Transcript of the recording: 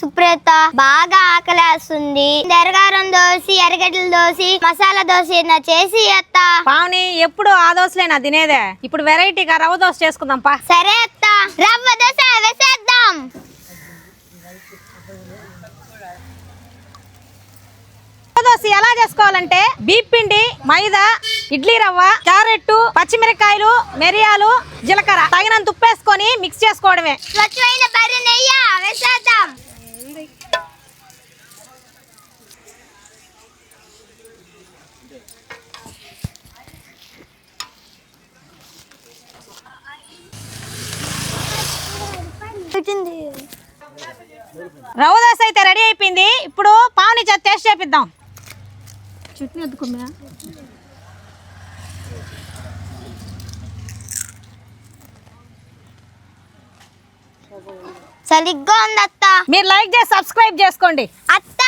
సుప్రేత బాగా ఆకలేస్తుంది. ఎరగారం దోసి ఎరగడ్డల దోసి మసాలా దోశ ఏదైనా చేసి అత్త. పావని ఎప్పుడు ఆ దోశలేనా తినేదే? ఇప్పుడు వెరైటీగా రవ్వ దోశ చేసుకుందాం పా. సరే అత్త. రవ్వ దోశ వేసేద్దాం. దోశ ఎలా చేసుకోవాలంటే బీప్ పిండి మైదా ఇడ్లీ రవ్వ క్యారెట్ పచ్చిమిరకాయలు మిరియాలు జీలకర్ర తగినంత ఉప్పేసుకొని మిక్స్ చేసుకోవడమే. స్వచ్ఛమైన వేసేద్దాం రవ్వ దోశ అయితే రెడీ అయిపోయింది. ఇప్పుడు పావని చేత టేస్ట్ చేపిద్దాం. చట్నీ వద్దుకున్నా సరిగ్గా ఉంది అత్త మీరు లైక్ చేసి సబ్స్క్రైబ్ చేసుకోండి. అత్త